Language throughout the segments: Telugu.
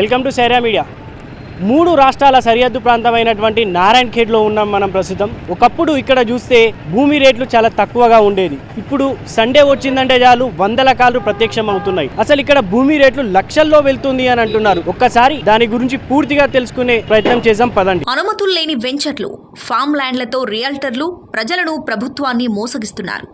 వెల్కమ్ టు సైరా మీడియా మూడు రాష్ట్రాల సరిహద్దు ప్రాంతమైనటువంటి నారాయణ్ ఖేడ్లో ఉన్నాం మనం ప్రస్తుతం. ఒకప్పుడు ఇక్కడ చూస్తే భూమి రేట్లు చాలా తక్కువగా ఉండేది. ఇప్పుడు సండే వచ్చిందంటే చాలు వందల కాళ్ళు ప్రత్యక్షం అవుతున్నాయి. అసలు ఇక్కడ భూమి రేట్లు లక్షల్లో వెళ్తుంది అని అంటున్నారు. ఒక్కసారి దాని గురించి పూర్తిగా తెలుసుకునే ప్రయత్నం చేసాం పదండి. అనుమతులు లేని వెంచర్లు ఫామ్ ల్యాండ్లతో రియల్టర్లు ప్రజలను ప్రభుత్వాన్ని మోసగిస్తున్నారు.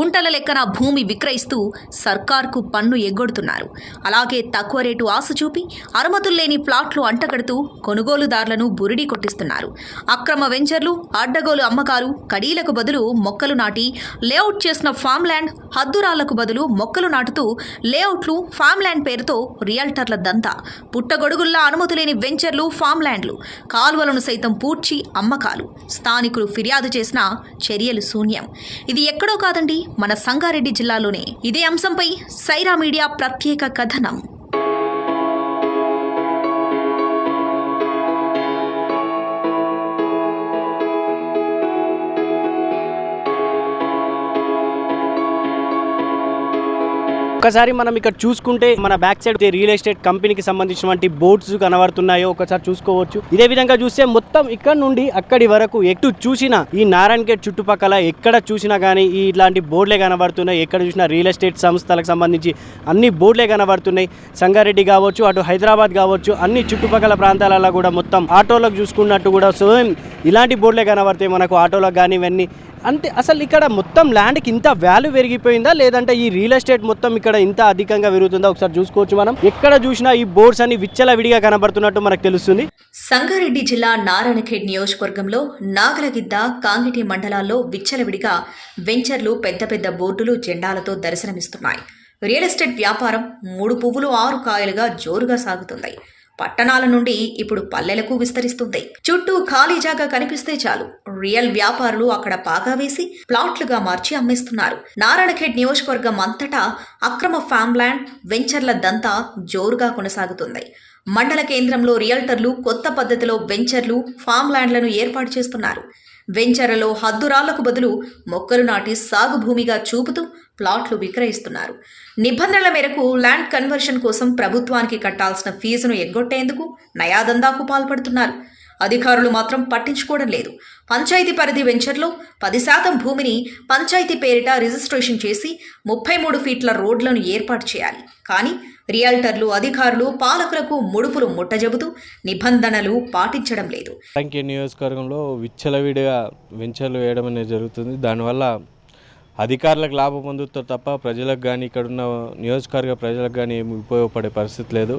గుంటల లెక్కన భూమి విక్రయిస్తూ సర్కార్కు పన్ను ఎగ్గొడుతున్నారు. అలాగే తక్కువ రేటు ఆశ చూపి అనుమతులు లేని ప్లాట్లు అంటగడుతూ కొనుగోలుదారులను బురిడి కొట్టిస్తున్నారు. అక్రమ వెంచర్లు అడ్డగోలు అమ్మకాలు కడీలకు బదులు మొక్కలు నాటి లేఅవుట్ చేసిన ఫామ్ ల్యాండ్ హద్దురాళ్ళకు బదులు మొక్కలు నాటుతూ లేఅవుట్లు ఫామ్ ల్యాండ్ పేరుతో రియల్టర్ల దంతా. పుట్టగొడుగుల్లా అనుమతి లేని వెంచర్లు ఫామ్ ల్యాండ్లు కాలువలను సైతం పూడ్చి అమ్మకాలు. స్థానికులు ఫిర్యాదు చేసిన చర్యలు శూన్యం. ఇది ఎక్కడో కాదండి మన సంగారెడ్డి జిల్లాలోనే. ఇదే అంశంపై సైరా మీడియా ప్రత్యేక కథనం. ఒకసారి మనం ఇక్కడ చూసుకుంటే మన బ్యాక్ సైడ్ రియల్ ఎస్టేట్ కంపెనీకి సంబంధించినటువంటి బోర్డ్స్ కనబడుతున్నాయో ఒకసారి చూసుకోవచ్చు. ఇదే విధంగా చూస్తే మొత్తం ఇక్కడ నుండి అక్కడి వరకు ఎటు చూసినా ఈ నారాయణ గేట్ చుట్టుపక్కల ఎక్కడ చూసినా కానీ ఈ ఇట్లాంటి బోర్డులే కనబడుతున్నాయి. ఎక్కడ చూసినా రియల్ ఎస్టేట్ సంస్థలకు సంబంధించి అన్ని బోర్డులే కనబడుతున్నాయి. సంగారెడ్డి కావచ్చు అటు హైదరాబాద్ కావచ్చు అన్ని చుట్టుపక్కల ప్రాంతాలలో కూడా మొత్తం ఆటోలకు చూసుకున్నట్టు కూడా సో ఇలాంటి బోర్డులే కనబడతాయి మనకు. ఆటోలకు కానీ ఇవన్నీ అంటే అసలు ఇక్కడ మొత్తం ల్యాండ్కి ఇంత వాల్యూ పెరిగిపోయిందా? లేదంటే ఈ రియల్ ఎస్టేట్ మొత్తం ఇక్కడ ఇంత అధికంగా పెరుగుతుందా? ఒకసారి చూసుకోవచ్చు మనం. ఎక్కడ చూసినా ఈ బోర్డ్స్ అన్ని విచ్చల విడిగా కనబడుతున్నట్టు మనకు తెలుస్తుంది. సంగారెడ్డి జిల్లా నారాయణఖేడ్ నియోజకవర్గంలో నాగలగిద్ద కాంగిటి మండలాల్లో విచ్చలవిడిగా వెంచర్లు పెద్ద పెద్ద బోర్డులు జెండాలతో దర్శనమిస్తున్నాయి. రియల్ ఎస్టేట్ వ్యాపారం మూడు పువ్వులు ఆరు కాయలుగా జోరుగా సాగుతున్నాయి పట్టణాల నుండి ఇప్పుడు పల్లెలకు విస్తరిస్తుంది. చుట్టూ ఖాళీ జాగా కనిపిస్తే చాలు. రియల్ వ్యాపారులు అక్కడ పాగా వేసి ప్లాట్లుగా మార్చి అమ్మేస్తున్నారు. నారాయణఖేడ్ నియోజకవర్గం అంతటా అక్రమ ఫామ్ ల్యాండ్ వెంచర్ల దంతా జోరుగా కొనసాగుతుంది. మండల కేంద్రంలో రియల్టర్లు కొత్త పద్ధతిలో వెంచర్లు ఫామ్ ల్యాండ్లను ఏర్పాటు చేస్తున్నారు. వెంచర్లలో హద్దురాళ్ళకు బదులు మొక్కలు నాటి సాగు భూమిగా చూపుతూ ప్లాట్లు విక్రయిస్తున్నారు. నిబంధనల మేరకు ల్యాండ్ కన్వర్షన్ కోసం ప్రభుత్వానికి కట్టాల్సిన ఫీజును ఎగ్గొట్టేందుకు నయాదందాకు పాల్పడుతున్నారు. అధికారులు మాత్రం పట్టించుకోవడం లేదు. పంచాయతీ పరిధి వెంచర్లో పది శాతం భూమిని పంచాయతీ పేరిట రిజిస్ట్రేషన్ చేసి ముప్పై మూడు ఫీట్ల రోడ్లను ఏర్పాటు చేయాలి. కానీ రియల్టర్లు అధికారులు పాలకులకు ముడుపులు ముట్టజెబుతూ నిబంధనలు పాటించడం లేదు. నియోజకవర్గంలో విచ్చలవిడిగా వెంచర్లు వేయడం అనేది జరుగుతుంది. దానివల్ల అధికారులకు లాభం పొందుతారు తప్ప ప్రజలకు కానీ ఇక్కడ ఉన్న నియోజకవర్గ ప్రజలకు కానీ ఏమి ఉపయోగపడే పరిస్థితి లేదు.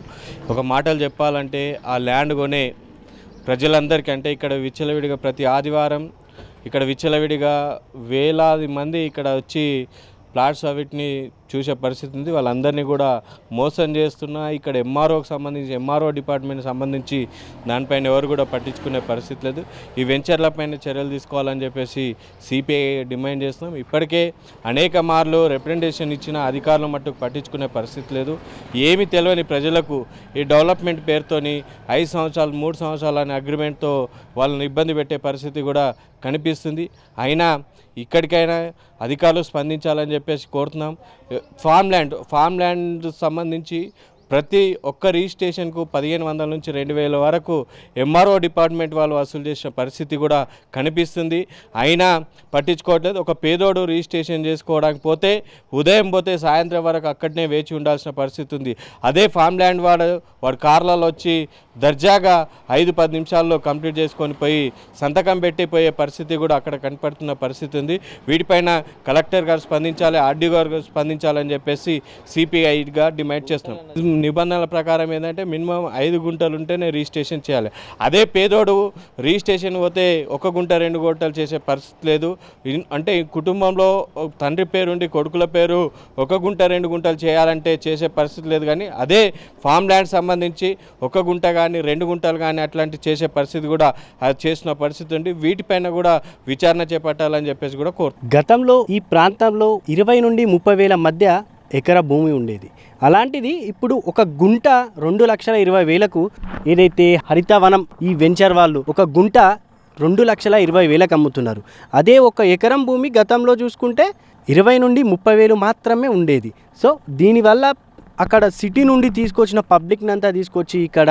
ఒక మాటలు చెప్పాలంటే ఆ ల్యాండ్ కొనే ప్రజలందరికీ అంటే ఇక్కడ విచ్చలవిడిగా ప్రతి ఆదివారం ఇక్కడ విచ్చలవిడిగా వేలాది మంది ఇక్కడ వచ్చి ప్లాట్స్ అవిటిని చూసే పరిస్థితి ఉంది. వాళ్ళందరినీ కూడా మోసం చేస్తున్నా ఇక్కడ ఎంఆర్ఓకి సంబంధించి ఎంఆర్ఓ డిపార్ట్మెంట్ సంబంధించి దానిపైన ఎవరు కూడా పట్టించుకునే పరిస్థితి లేదు. ఈ వెంచర్లపైన చర్యలు తీసుకోవాలని చెప్పేసి సిపిఐ డిమాండ్ చేస్తున్నాం. ఇప్పటికే అనేక మార్లు రిప్రజెంటేషన్ ఇచ్చిన అధికారులు మట్టుకు పట్టించుకునే పరిస్థితి లేదు. ఏమి తెలియని ప్రజలకు ఈ డెవలప్మెంట్ పేరుతోని ఐదు సంవత్సరాలు మూడు సంవత్సరాలు అనే అగ్రిమెంట్తో వాళ్ళని ఇబ్బంది పెట్టే పరిస్థితి కూడా కనిపిస్తుంది. అయినా ఇక్కడికైనా అధికారులు స్పందించాలని చెప్పేసి కోరుతున్నాం. ఫామ్ ల్యాండ్ ఫామ్ ల్యాండ్ సంబంధించి ప్రతి ఒక్క రిజిస్ట్రేషన్కు పదిహేను వందల నుంచి రెండు వేల వరకు ఎంఆర్ఓ డిపార్ట్మెంట్ వాళ్ళు వసూలు చేసిన పరిస్థితి కూడా కనిపిస్తుంది. అయినా పట్టించుకోవట్లేదు. ఒక పేదోడు రిజిస్ట్రేషన్ చేసుకోవడానికి పోతే ఉదయం పోతే సాయంత్రం వరకు అక్కడనే వేచి ఉండాల్సిన పరిస్థితి ఉంది. అదే ఫామ్ ల్యాండ్ వాడు వాడు కార్లలో వచ్చి దర్జాగా ఐదు పది నిమిషాల్లో కంప్లీట్ చేసుకొని పోయి సంతకం పెట్టిపోయే పరిస్థితి కూడా అక్కడ కనపడుతున్న పరిస్థితి ఉంది. వీటిపైన కలెక్టర్ గారు స్పందించాలి ఆర్డీ గారు స్పందించాలని చెప్పేసి సిపిఐగా డిమాండ్ చేస్తున్నాం. నిబంధనల ప్రకారం ఏంటంటే మినిమం ఐదు గుంటలు ఉంటేనే రిజిస్ట్రేషన్ చేయాలి. అదే పేదోడు రిజిస్ట్రేషన్ పోతే ఒక గుంట రెండు గుంటలు చేసే పరిస్థితి లేదు. అంటే కుటుంబంలో తండ్రి పేరు ఉండి కొడుకుల పేరు ఒక గుంట రెండు గుంటలు చేయాలంటే చేసే పరిస్థితి లేదు కానీ అదే ఫామ్ ల్యాండ్ సంబంధించి ఒక గుంట కానీ రెండు గుంటలు కానీ అట్లాంటి చేసే పరిస్థితి కూడా అది చేసిన పరిస్థితి ఉంది వీటిపైన కూడా విచారణ చేపట్టాలని చెప్పేసి కూడా కోరు గతంలో ఈ ప్రాంతంలో ఇరవై నుండి ముప్పై వేల మధ్య ఎకరా భూమి ఉండేది. అలాంటిది ఇప్పుడు ఒక గుంట రెండు లక్షల ఇరవై వేలకు ఏదైతే హరితవనం ఈ వెంచర్ వాళ్ళు ఒక గుంట రెండు లక్షల ఇరవై వేలకు అమ్ముతున్నారు. అదే ఒక ఎకరం భూమి గతంలో చూసుకుంటే ఇరవై నుండి ముప్పై వేలు మాత్రమే ఉండేది. సో దీనివల్ల అక్కడ సిటీ నుండి తీసుకొచ్చిన పబ్లిక్ని అంతా తీసుకొచ్చి ఇక్కడ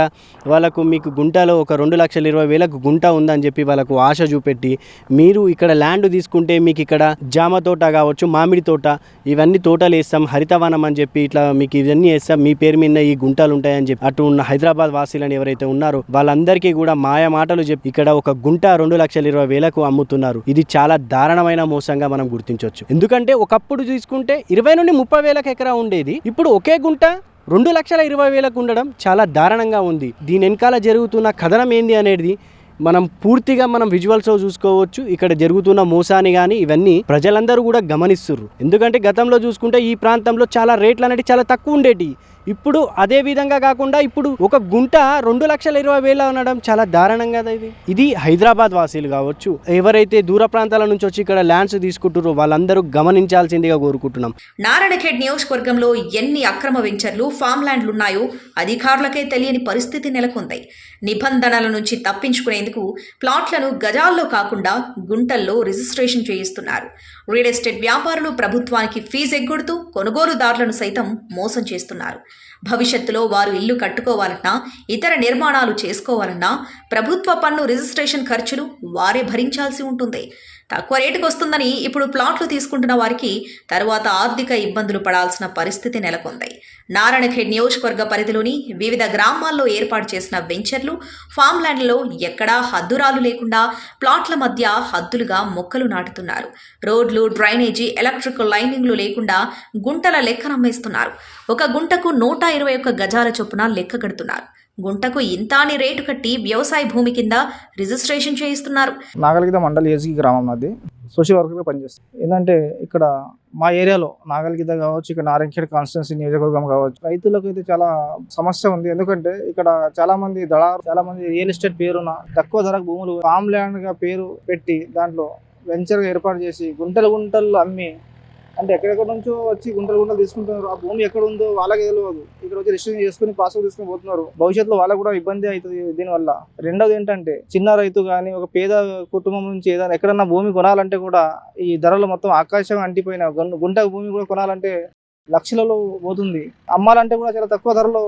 వాళ్ళకు మీకు గుంటలో ఒక రెండు లక్షల ఇరవై వేలకు గుంట ఉందని చెప్పి వాళ్ళకు ఆశ చూపెట్టి మీరు ఇక్కడ ల్యాండ్ తీసుకుంటే మీకు ఇక్కడ జామ తోట కావచ్చు మామిడి తోట ఇవన్నీ తోటలు వేస్తాం హరితవనం అని చెప్పి ఇట్లా మీకు ఇవన్నీ వేస్తాం మీ పేరు మీద ఈ గుంటలు ఉంటాయని చెప్పి అటు ఉన్న హైదరాబాద్ వాసీలని ఎవరైతే ఉన్నారో వాళ్ళందరికీ కూడా మాయ మాటలు చెప్పి ఇక్కడ ఒక గుంట రెండు లక్షల ఇరవై వేలకు అమ్ముతున్నారు. ఇది చాలా దారుణమైన మోసంగా మనం గుర్తించవచ్చు. ఎందుకంటే ఒకప్పుడు తీసుకుంటే ఇరవై నుండి ముప్పై వేలకు ఎకరా ఉండేది. ఇప్పుడు ఒకే గుంట రెండు లక్షల ఇరవై వేలకు ఉండడం చాలా దారుణంగా ఉంది. దీని వెనకాల జరుగుతున్న కథనం ఏంది అనేది మనం పూర్తిగా మనం విజువల్స్లో చూసుకోవచ్చు. ఇక్కడ జరుగుతున్న మోసాన్ని కానీ ఇవన్నీ ప్రజలందరూ కూడా గమనిస్తుర్రు. ఎందుకంటే గతంలో చూసుకుంటే ఈ ప్రాంతంలో చాలా రేట్లు అనేవి చాలా తక్కువ ఉండేటి ఇప్పుడు అదే విధంగా కాకుండా ఇప్పుడు ఒక గుంట రెండు లక్షల ఇరవై వేలు అనడం చాలా దారుణం కదా ఇది. ఇది హైదరాబాద్ వాసీలు కావచ్చు. ఎవరైతే దూర ప్రాంతాల నుంచి వచ్చి ఇక్కడ ల్యాండ్స్ తీసుకుంటారో వాళ్ళందరూ గమనించాల్సిందిగా కోరుకుంటున్నాం. నారాయణఖేడ్ నియోజకవర్గంలో ఎన్ని అక్రమ వెంచర్లు ఫామ్ ల్యాండ్లు ఉన్నాయో అధికారులకే తెలియని పరిస్థితి నెలకొంది. నిబంధనల నుంచి తప్పించుకునేందుకు ప్లాట్లను గజాల్లో కాకుండా గుంటల్లో రిజిస్ట్రేషన్ చేయిస్తున్నారు. రియల్ ఎస్టేట్ వ్యాపారులు ప్రభుత్వానికి ఫీజు ఎగ్గొడుతూ కొనుగోలుదారులను సైతం మోసం చేస్తున్నారు. భవిష్యత్తులో వారు ఇల్లు కట్టుకోవాలన్నా ఇతర నిర్మాణాలు చేసుకోవాలన్నా ప్రభుత్వ పన్ను రిజిస్ట్రేషన్ ఖర్చులు వారే భరించాల్సి ఉంటుంది. తక్కువ రేటుకు వస్తుందని ఇప్పుడు ప్లాట్లు తీసుకుంటున్న వారికి తరువాత ఆర్థిక ఇబ్బందులు పడాల్సిన పరిస్థితి నెలకొంది. నారాయణఖేడ్ నియోజకవర్గ పరిధిలోని వివిధ గ్రామాల్లో ఏర్పాటు చేసిన వెంచర్లు ఫామ్ ల్యాండ్లలో ఎక్కడా హద్దురాలు లేకుండా ప్లాట్ల మధ్య హద్దులుగా మొక్కలు నాటుతున్నారు. రోడ్లు డ్రైనేజీ ఎలక్ట్రికల్ లైనింగ్లు లేకుండా గుంటల లెక్క నమ్మేస్తున్నారు ఒక గుంటకు నూట ఇరవై ఒక్క గజాల చొప్పున లెక్క కడుతున్నారు. గుంటకు ఇంత అని రేటు కట్టి వ్యవసాయ భూమి కింద రిజిస్ట్రేషన్ చేయిస్తున్నారు. నాగలిగిద మండలి ఏజ్కి గ్రామం అది సోషల్ వర్కర్గా పనిచేస్తాం. ఏంటంటే ఇక్కడ మా ఏరియాలో నాగలిగిద కావచ్చు ఇక్కడ నారాయణఖేడ్ కాన్స్టిట్యున్సీ నియోజకవర్గం కావచ్చు రైతులకు అయితే చాలా సమస్య ఉంది. ఎందుకంటే ఇక్కడ చాలా మంది దళారు చాలా మంది రియల్ ఎస్టేట్ పేరున తక్కువ ధరకు భూములు ఫామ్ ల్యాండ్గా పేరు పెట్టి దాంట్లో వెంచర్గా ఏర్పాటు చేసి గుంటలు గుంటలు అమ్మి అంటే ఎక్కడెక్కడ నుంచో వచ్చి గుంటలు గుంటలు తీసుకుంటున్నారు. ఆ భూమి ఎక్కడ ఉందో వాళ్ళకి తెలియదు ఇక్కడ వచ్చి రిజిస్ట్రేషన్ చేసుకుని పాస్బుక్ తీసుకుని పోతున్నారు. భవిష్యత్తులో వాళ్ళకు కూడా ఇబ్బంది అవుతుంది దీనివల్ల. రెండోది ఏంటంటే చిన్న రైతు కానీ ఒక పేద కుటుంబం నుంచి ఏదైనా ఎక్కడన్నా భూమి కొనాలంటే కూడా ఈ ధరలు మొత్తం ఆకాశం అంటిపోయిన గుంట భూమి కూడా కొనాలంటే లక్షలలో పోతుంది. అమ్మాలంటే కూడా చాలా తక్కువ ధరలో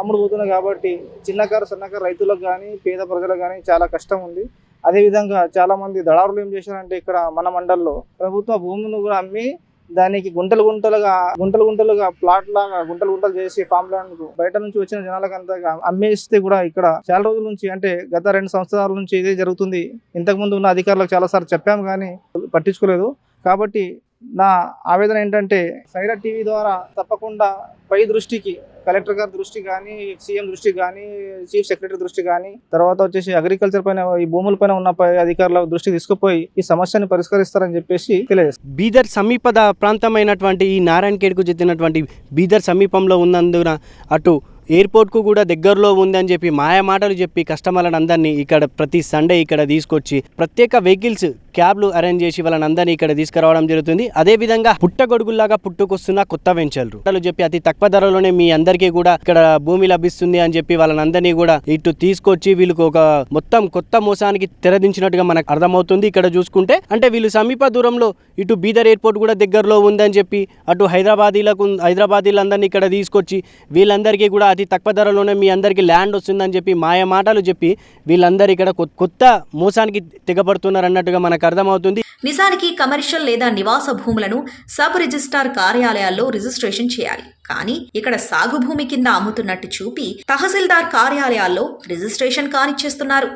అమ్ముడు పోతున్నాయి కాబట్టి చిన్నకారు సన్నకారు రైతులకు కానీ పేద ప్రజలకు కానీ చాలా కష్టం ఉంది. అదేవిధంగా చాలామంది దళారులు ఏం చేశారంటే ఇక్కడ మన మండల్లో ప్రభుత్వ భూములను కూడా అమ్మి దానికి గుంటలు గుంటలుగా గుంటలు గుంటలుగా ప్లాట్ లాగా గుంటలు గుంటలు చేసి ఫామ్ ల్యాండ్ బయట నుంచి వచ్చిన జనాలకు అంతగా అమ్మేస్తే కూడా ఇక్కడ చాలా రోజుల నుంచి అంటే గత రెండు సంవత్సరాల నుంచి ఇదే జరుగుతుంది. ఇంతకు ముందు ఉన్న అధికారులకు చాలా సార్లు చెప్పాము కానీ పట్టించుకోలేదు. కాబట్టి నా ఆవేదన ఏంటంటే సైరా టీవీ ద్వారా తప్పకుండా పై దృష్టికి కలెక్టర్ గారి దృష్టి కానీ సీఎం దృష్టి కానీ చీఫ్ సెక్రటరీ దృష్టి కానీ తర్వాత వచ్చేసి అగ్రికల్చర్ పైన ఈ భూముల పైన ఉన్న పై అధికారుల దృష్టి తీసుకుపోయి ఈ సమస్యను పరిష్కరిస్తారని చెప్పేసి తెలియజేస్తారు బీదర్ సమీప ప్రాంతమైనటువంటి ఈ నారాయణఖేడ్కు చెందినటువంటి బీదర్ సమీపంలో ఉన్నందున అటు ఎయిర్పోర్ట్కు కూడా దగ్గరలో ఉందని చెప్పి మాయ మాటలు చెప్పి కస్టమర్లను అందరినీ ఇక్కడ ప్రతి సండే ఇక్కడ తీసుకొచ్చి ప్రత్యేక వెహికల్స్ క్యాబ్లు అరేంజ్ చేసి వాళ్ళని అందరినీ ఇక్కడ తీసుకురావడం జరుగుతుంది. అదేవిధంగా పుట్టగొడుగుల్లాగా పుట్టుకొస్తున్న కొత్త వెంచర్లు. మాటలు చెప్పి అతి తక్కువ ధరలోనే మీ అందరికీ కూడా ఇక్కడ భూమి లభిస్తుంది అని చెప్పి వాళ్ళని కూడా ఇటు తీసుకొచ్చి వీళ్ళకు ఒక మొత్తం కొత్త మోసానికి తెరదించినట్టుగా మనకు అర్థమవుతుంది ఇక్కడ చూసుకుంటే. అంటే వీళ్ళు సమీప దూరంలో ఇటు బీదర్ ఎయిర్పోర్ట్ కూడా దగ్గరలో ఉందని చెప్పి అటు హైదరాబాదీలకు హైదరాబాదీలందరినీ ఇక్కడ తీసుకొచ్చి వీళ్ళందరికీ కూడా అతి తక్కువ ధరలోనే మీ అందరికీ ల్యాండ్ వస్తుందని చెప్పి మాయ మాటలు చెప్పి వీళ్ళందరూ ఇక్కడ కొత్త మోసానికి తెగబడుతున్నారు అన్నట్టుగా మనకు అర్థమవుతుంది. నిజానికి కమర్షియల్ లేదా నివాస భూములను సబ్ రిజిస్ట్రార్ కార్యాలయాల్లో రిజిస్ట్రేషన్ చేయాలి. కానీ ఇక్కడ సాగు భూమి కింద అమ్ముతున్నట్టు చూపి తహసీల్దార్ కార్యాలయాల్లో రిజిస్ట్రేషన్ కానిచ్చేస్తున్నారు.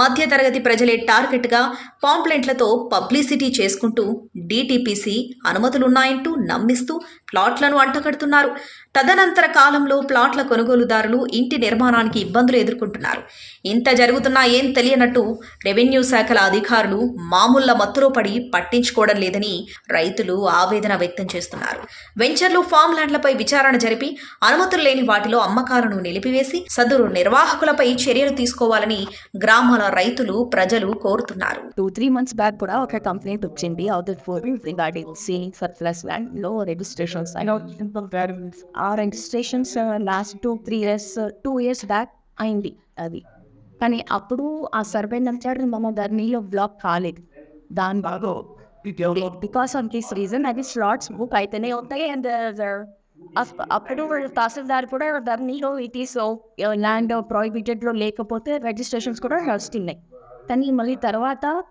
మధ్యతరగతి ప్రజలే టార్గెట్గా పాంప్లెంట్లతో పబ్లిసిటీ చేసుకుంటూ డీటీపీసీ అనుమతులున్నాయంటూ నమ్మిస్తూ ప్లాట్లను అంటగడుతున్నారు తదనంతర కాలంలో ప్లాట్ల కొనుగోలుదారులు ఇంటి నిర్మాణానికి ఇబ్బందులు ఎదుర్కొంటున్నారు. ఇంత జరుగుతున్నా ఏం తెలియనట్టు రెవెన్యూ శాఖల అధికారులు మామూళ్ళ మత్తులో పడి పట్టించుకోవడం లేదని రైతులు ఆవేదన వ్యక్తం చేస్తున్నారు. వెంచర్లు ఫామ్ ల్యాండ్లపై విచారణ జరిపి అనుమతులు లేని వాటిలో అమ్మకాలను నిలిపివేసి సదరు నిర్వాహకులపై చర్యలు తీసుకోవాలని గ్రామాల రైతులు ప్రజలు కోరుతున్నారు. టూ త్రీ మంత్స్ బ్యాక్ కూడా ఒక కంప్లైంట్ వచ్చింది. అవుట్ ఫోర్ సర్ప్లస్ ల్యాండ్లో రిజిస్ట్రేషన్స్ ఆ registrations last two three years two years back అయింది అది. కానీ అప్పుడు ఆ సర్వే నెంబర్ మన ధర్నీలో బ్లాక్ కాలేదు. దాని బాగా బికాస్ ఆఫ్ దిస్ రీజన్ అది స్లాట్స్ బుక్ అయితేనే ఉంటాయి అండ్ అప్- అప్పుడు తహసీల్దార్ కూడా ధరణిలో ఇట్ ఈస్ ల్యాండ్ ప్రాహిబిటెడ్లో లేకపోతే రిజిస్ట్రేషన్స్ కూడా వస్తున్నాయి కానీ మళ్ళీ తర్వాత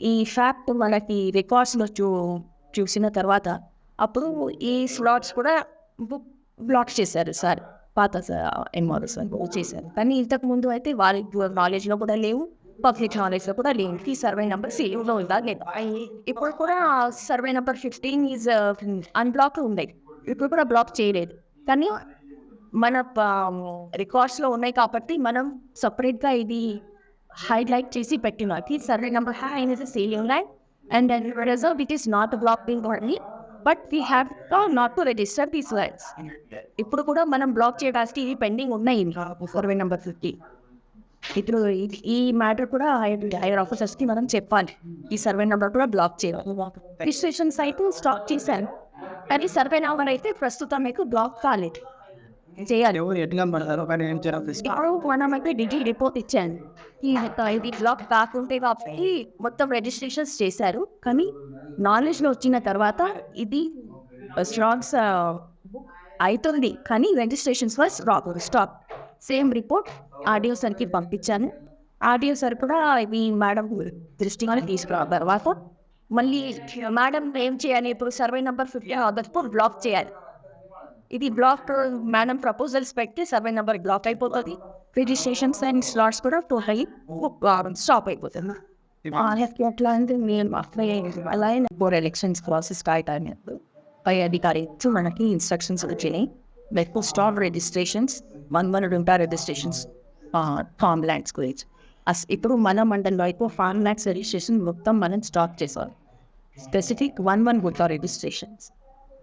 ఈ ఫ్యాక్ట్ మనకి రికార్డ్స్లో చూ చూసిన తర్వాత అప్పుడు ఈ స్లాట్స్ కూడా బుక్ బ్లాక్ చేశారు సార్. పాత ఎంఆర్ఓ సార్ చేశారు. కానీ ఇంతకు ముందు అయితే వాళ్ళ నాలెడ్జ్లో కూడా లేవు. పబ్లిక్ నాలెడ్జ్లో కూడా లేదు ఈ సర్వే నెంబర్ సేవ్లో ఉందా లేదు ఇప్పుడు కూడా survey number fifteen is unblock ఉన్నాయి ఇప్పుడు కూడా బ్లాక్ చేయలేదు. కానీ మన um, రికార్డ్స్లో ఉన్నాయి కాబట్టి మనం సపరేట్గా ఇది హైలైట్ చేసి పెట్టినారు ఈ survey number హ్యాన్ is selling line and then reserve it is not blocking only but we have not to register these lines ఇప్పుడు కూడా మనం బ్లాక్ చేయడానికి ఇవి పెండింగ్ ఉన్నాయి. సర్వే నెంబర్ ఫిఫ్టీ ఇప్పుడు ఈ మ్యాటర్ కూడా హైయర్ ఆఫీసర్స్కి మనం చెప్పాలి. ఈ సర్వే నెంబర్ కూడా బ్లాక్ చేయాలి. రిజిస్ట్రేషన్ సైట్ స్టాప్ చేశాను. కానీ సర్వే నెంబర్ అయితే ప్రస్తుతం మీకు బ్లాక్ కాలేదు. చేయాలి. మనం అయితే డిజీ రిపోర్ట్ ఇచ్చాను. ఈ ఇది బ్లాక్ కాకుంటే కాబట్టి మొత్తం రిజిస్ట్రేషన్స్ చేశారు. కానీ నాలెడ్జ్లో వచ్చిన తర్వాత ఇది స్టాక్స్ అవుతుంది. కానీ registrations stop stop. Same report audio సార్కి పంపించాను. ఆడియో సార్ కూడా ఇవి మేడం దృష్టిగానే తీసుకురా తర్వాత మళ్ళీ మేడం ఏం చేయాలి? ఇప్పుడు సర్వే నెంబర్ ఫిఫ్టీ అప్పుడు బ్లాక్ చేయాలి. ఇది బ్లాక్ మేడం ప్రపోజల్స్ పెట్టి సర్వే నెంబర్ బ్లాక్ అయిపోతుంది. రిజిస్ట్రేషన్స్ అండ్ స్లాట్స్ కూడా టూ హై స్టాప్ అయిపోతుంది. ఎట్లా అంటే నేను అలా ఫోర్ ఎలక్షన్స్ ప్రాసెస్ స్టార్ట్ అయినప్పుడు పై అధికారి మనకి ఇన్స్ట్రక్షన్స్ వచ్చినాయి. Metro stop registrations one one ఉంటా రిజిస్ట్రేషన్స్ ఫార్మ్ ల్యాండ్స్ గురించి అస్ ఇప్పుడు మన మండలంలో అయితే ఫార్మ్ ల్యాండ్స్ రిజిస్ట్రేషన్ మొత్తం మనం స్టాప్ చేసాం specific one one gunta registrations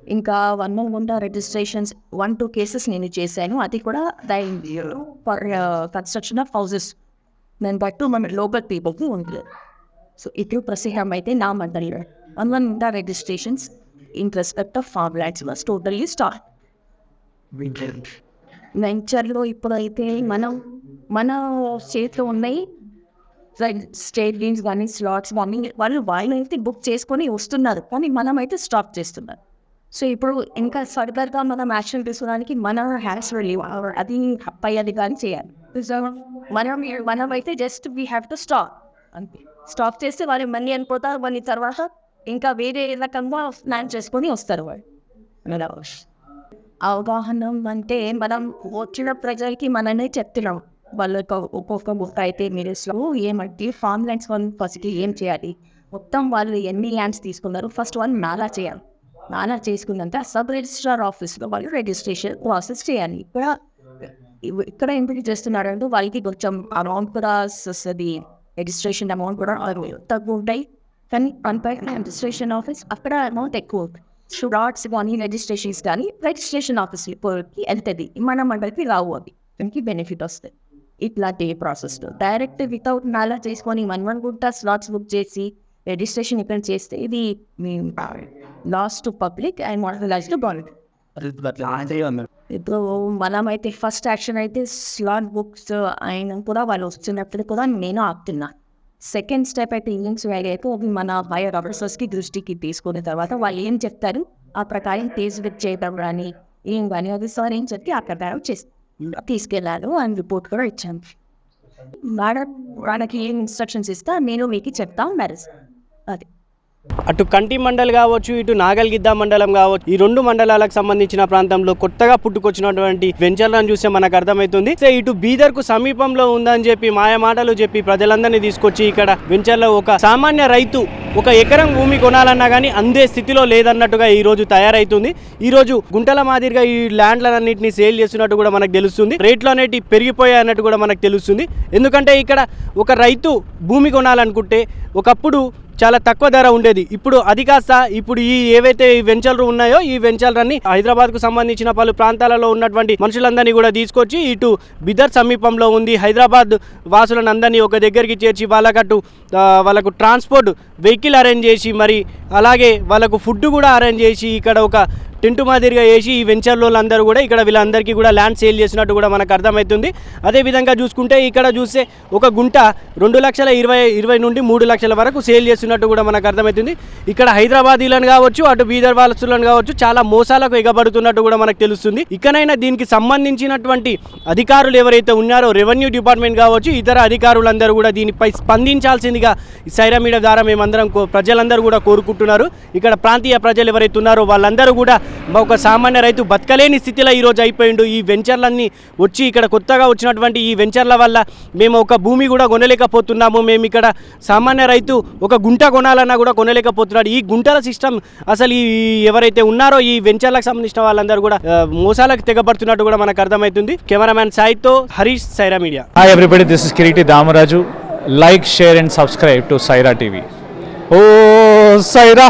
ఇంకా one one gunta registrations one two cases నేను చేశాను అది కూడా ఫర్ కన్స్ట్రక్షన్ ఆఫ్ హౌసెస్ దాన్ని బట్టి మన లోకల్ పీపుల్కి ఉంటుంది సో ఇప్పుడు ప్రస్తుతం అయితే నా మండలిలో one one gunta registrations in respect of farm lands was totally start వెంచర్లో ఇప్పుడైతే మనం మన చేతిలో ఉన్నాయి. స్టేట్ గేమ్స్ కానీ స్లాట్స్ కానీ వాళ్ళు వాళ్ళు అయితే బుక్ చేసుకొని వస్తున్నారు. కానీ మనం అయితే స్టాప్ చేస్తున్నారు. సో ఇప్పుడు ఇంకా ఫర్దర్గా మనం యాక్షన్ తీసుకోవడానికి మన హ్యాస్ రిలీవ్ అది పై అది కానీ చేయాలి. సో మనం మనం అయితే just we have to stop అంతే. స్టాప్ చేస్తే వాళ్ళు మనీ అనిపోతారు మళ్ళీ తర్వాత ఇంకా వేరే రకంగా ప్లాన్ చేసుకొని వస్తారు వాళ్ళు. అవగాహన అంటే మనం వచ్చిన ప్రజలకి మననే చెప్తున్నాం. వాళ్ళకి ఒక్కొక్క బుక్ అయితే మీరేస్లో ఏమంటే ఫార్మ్ ల్యాండ్స్ వన్ ఫస్ట్ ఏం చేయాలి? మొత్తం వాళ్ళు ఎన్ని ల్యాండ్స్ తీసుకున్నారు? ఫస్ట్ వన్ నాలా చేయాలి. నాలా చేసుకున్నంత సబ్ రిజిస్ట్రార్ ఆఫీస్లో వాళ్ళు రిజిస్ట్రేషన్ ప్రాసెస్ చేయాలి. ఇక్కడ ఇక్కడ ఎంపిక చేస్తున్నారంటే వాళ్ళకి కొంచెం అమౌంట్ కూడా వస్తుంది. రిజిస్ట్రేషన్ అమౌంట్ కూడా తక్కువ ఉంటాయి. కానీ కంపేర్ రిజిస్ట్రేషన్ ఆఫీస్ అక్కడ అమౌంట్ ఎక్కువ షుడాట్స్ కానీ రిజిస్ట్రేషన్స్ కానీ రిజిస్ట్రేషన్ ఆఫీస్కి వెళ్తుంది. మన మండలికి రావు అవి దానికి బెనిఫిట్ వస్తుంది. ఇట్లాంటి ప్రాసెస్లో డైరెక్ట్ వితౌట్ నాలా చేసుకొని one one gunta slots book చేసి రిజిస్ట్రేషన్ ఇక్కడ చేస్తే ఇది లాస్ టు పబ్లిక్ అండ్ మోడలైజ్ టు గవర్నమెంట్ ఇప్పుడు మనమైతే ఫస్ట్ యాక్షన్ అయితే స్లాట్ బుక్స్ అయిన కూడా వాళ్ళు వస్తున్నప్పుడు కూడా నేను ఆపుతున్నా. సెకండ్ స్టెప్ అయితే ఈవెంట్స్ అయితే అవి మన హైయర్ ఆఫీసర్స్కి దృష్టికి తీసుకున్న తర్వాత వాళ్ళు ఏం చెప్తారు? ఆ ప్రకారం కేసు విత్ చేయడం కానీ ఏం కానీ అది సార్ ఏం చెప్పి ఆ ప్రకారం చేసి తీసుకెళ్ళాను అండ్ రిపోర్ట్ కూడా ఇచ్చాను మేడం వాళ్ళకి ఏం ఇన్స్ట్రక్షన్స్ ఇస్తా నేను మీకు చెప్తాను మ్యారేజ్ అది. అటు కంటి మండల్ కావచ్చు ఇటు నాగల్గిద్ద మండలం కావచ్చు ఈ రెండు మండలాలకు సంబంధించిన ప్రాంతంలో కొత్తగా పుట్టుకొచ్చినటువంటి వెంచర్లను చూస్తే మనకు అర్థమవుతుంది సో ఇటు బీదర్కు సమీపంలో ఉందని చెప్పి మాయ మాటలు చెప్పి ప్రజలందరినీ తీసుకొచ్చి ఇక్కడ వెంచర్లో ఒక సామాన్య రైతు ఒక ఎకరం భూమి కొనాలన్నా కానీ అందే స్థితిలో లేదన్నట్టుగా ఈ రోజు తయారైతుంది. ఈ రోజు గుంటల మాదిరిగా ఈ ల్యాండ్లన్నింటినీ సేల్ చేస్తున్నట్టు కూడా మనకు తెలుస్తుంది. రేట్లు అనేవి పెరిగిపోయాయి అన్నట్టు కూడా మనకు తెలుస్తుంది. ఎందుకంటే ఇక్కడ ఒక రైతు భూమి కొనాలనుకుంటే ఒకప్పుడు చాలా తక్కువ ధర ఉండేది. ఇప్పుడు అది కాస్త ఇప్పుడు ఈ ఏవైతే ఈ వెంచర్లు ఉన్నాయో ఈ వెంచర్లన్నీ హైదరాబాద్కు సంబంధించిన పలు ప్రాంతాలలో ఉన్నటువంటి మనుషులందరినీ కూడా తీసుకొచ్చి ఇటు బిదర్ సమీపంలో ఉంది. హైదరాబాద్ వాసులను అందరినీ ఒక దగ్గరికి చేర్చి వాళ్ళకట్టు వాళ్ళకు ట్రాన్స్పోర్ట్ వెహికల్ అరేంజ్ చేసి మరి అలాగే వాళ్ళకు ఫుడ్ కూడా అరేంజ్ చేసి ఇక్కడ ఒక టింటు మాదిరిగా వేసి ఈ వెంచర్లో అందరూ కూడా ఇక్కడ వీళ్ళందరికీ కూడా ల్యాండ్ సేల్ చేసినట్టు కూడా మనకు అర్థమవుతుంది అదేవిధంగా చూసుకుంటే ఇక్కడ చూస్తే ఒక గుంట రెండు లక్షల ఇరవై ఇరవై నుండి మూడు లక్షల వరకు సేల్ చేస్తున్నట్టు కూడా మనకు అర్థమవుతుంది ఇక్కడ హైదరాబాదీలను కావచ్చు అటు బీదర్ వాలసులను కావచ్చు చాలా మోసాలకు ఎగబడుతున్నట్టు కూడా మనకు తెలుస్తుంది. ఇకనైనా దీనికి సంబంధించినటువంటి అధికారులు ఎవరైతే ఉన్నారో రెవెన్యూ డిపార్ట్మెంట్ కావచ్చు ఇతర అధికారులందరూ కూడా దీనిపై స్పందించాల్సిందిగా ఈ సైరా మీడియా ద్వారా మేమందరం కో- ప్రజలందరూ కూడా కోరుకుంటున్నారు. ఇక్కడ ప్రాంతీయ ప్రజలు ఎవరైతే ఉన్నారో వాళ్ళందరూ కూడా ఒక సామాన్య రైతు బతకలేని స్థితిలో ఈరోజు అయిపోయిండు. ఈ వెంచర్లన్నీ వచ్చి ఇక్కడ కొత్తగా వచ్చినటువంటి ఈ వెంచర్ల వల్ల మేము ఒక భూమి కూడా కొనలేకపోతున్నాము. మేము ఇక్కడ సామాన్య రైతు ఒక గుంట కొనాలన్నా కూడా కొనలేకపోతున్నాడు. ఈ గుంటల సిస్టమ్ అసలు ఈ ఎవరైతే ఉన్నారో ఈ వెంచర్లకు సంబంధించిన వాళ్ళందరూ కూడా మోసాలకు తెగబడుతున్నట్టు కూడా మనకు అర్థమవుతుంది cameraman సాయితో Harish Saira media. Hi everybody this is Kireeti Damaraju like share and subscribe to Saira TV oh Sye Raa